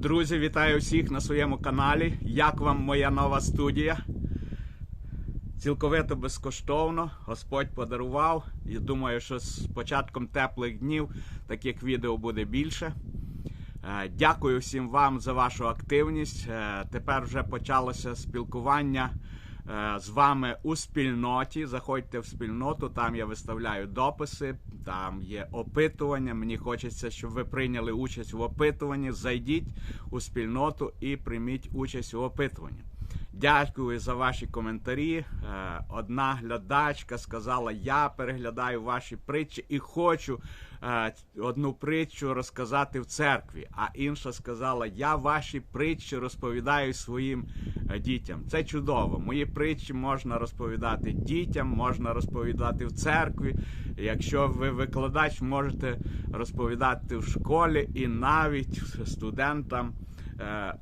Друзі, вітаю всіх на своєму каналі. Як вам моя нова студія? Цілковито безкоштовно. Господь подарував. І думаю, що з початком теплих днів таких відео буде більше. Е, Дякую всім вам за вашу активність. Е, Тепер вже почалося спілкування з вами у спільноті. Заходьте в спільноту, там я виставляю дописи, там є опитування. Мені хочеться, щоб ви прийняли участь в опитуванні. Зайдіть у спільноту і прийміть участь у опитуванні. Дякую за ваші коментарі. Е, Одна глядачка сказала: Я переглядаю ваші притчі і хочу е, одну притчу розказати в церкві. А інша сказала: Я ваші притчі розповідаю своїм е, дітям. Це чудово. Мої притчі можна розповідати дітям, можна розповідати в церкві. Якщо ви викладач, можете розповідати в школі і навіть студентам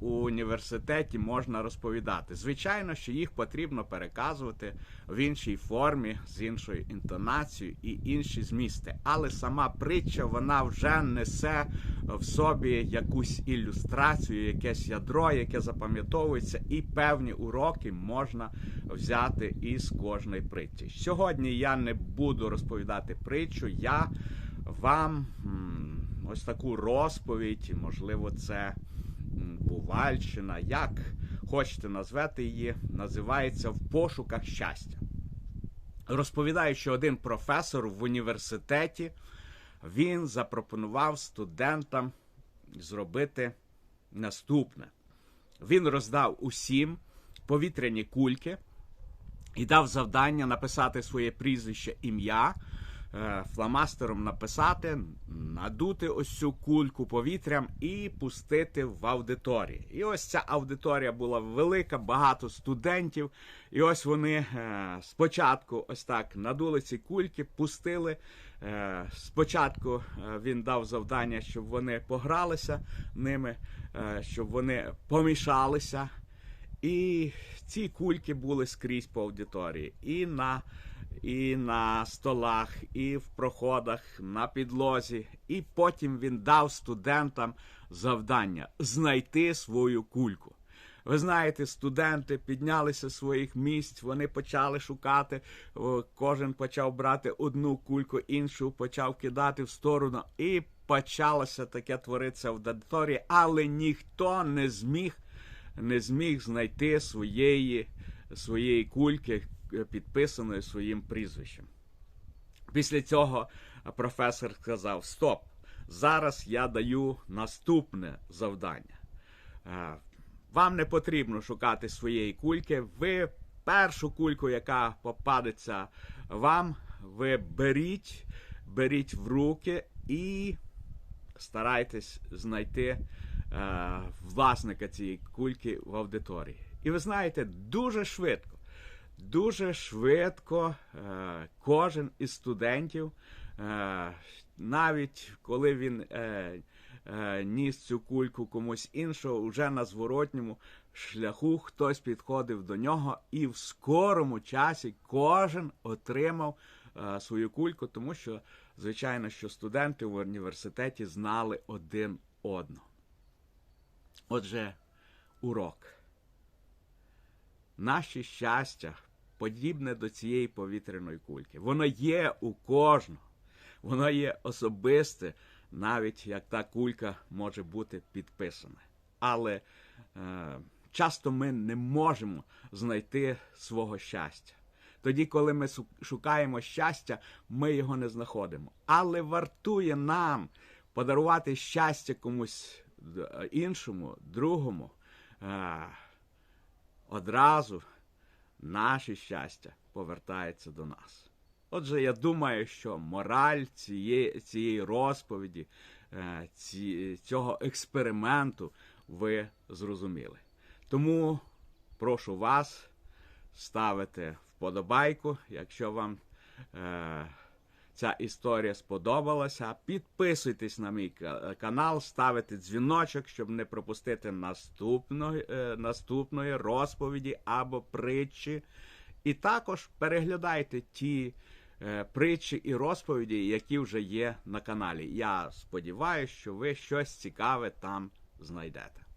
у університеті можна розповідати. Звичайно, що їх потрібно переказувати в іншій формі, з іншою інтонацією і інші змісти. Але сама притча вона вже несе в собі якусь ілюстрацію, якесь ядро, яке запам'ятовується, і певні уроки можна взяти із кожної притчі. Сьогодні я не буду розповідати притчу, я вам ось таку розповідь, можливо, це Бувальщина, як хочете назвати її, називається В пошуках щастя. Розповідаю, що один професор в університеті він запропонував студентам зробити наступне. Він роздав усім повітряні кульки і дав завдання написати своє прізвище ім'я, е, фломастером написати, надути ось цю кульку повітрям і пустити в аудиторію. І ось ця аудиторія була велика, багато студентів. І ось вони е, спочатку ось так надули ці кульки, пустили. Е, Спочатку він дав завдання, щоб вони погралися ними, щоб вони помішалися. І ці кульки були скрізь по аудиторії. І на, і на столах, і в проходах, на підлозі. І потім він дав студентам завдання знайти свою кульку. Ви знаєте, студенти піднялися з своїх місць, вони почали шукати. Кожен почав брати одну кульку, іншу почав кидати в сторону, і почалося таке творитися в аудиторії, але ніхто не зміг не зміг знайти своєї, своєї кульки, е, підписаної своїм прізвищем. Після цього професор сказав: Стоп! Зараз я даю наступне завдання. Е, Вам не потрібно шукати своєї кульки. Ви першу кульку, яка попадеться вам, ви беріть, беріть в руки і старайтесь знайти е, власника цієї кульки в аудиторії. І ви знаєте, дуже швидко, дуже швидко е, кожен із студентів, е, навіть коли він е, ніс цю кульку комусь іншого, вже на зворотньому шляху хтось підходив до нього, і в скорому часі кожен отримав свою кульку, тому що, звичайно, що студенти в університеті знали один одного. Отже, урок. Наше щастя подібне до цієї повітряної кульки. Воно є у кожного. Воно є особисте, навіть як та кулька може бути підписана. Але е, часто ми не можемо знайти свого щастя. Тоді, коли ми шукаємо щастя, ми його не знаходимо. Але вартує нам подарувати щастя комусь іншому, другому. Е, одразу наше щастя повертається до нас. Отже, я думаю, що мораль цієї, цієї розповіді, е, ці, цього експерименту ви зрозуміли. Тому прошу вас ставити вподобайку, якщо вам е, ця історія сподобалася. Підписуйтесь на мій канал, ставите дзвіночок, щоб не пропустити наступної, е, наступної розповіді або притчі. І також переглядайте ті е, притчі і розповіді, які вже є на каналі. Я сподіваюся, що ви щось цікаве там знайдете.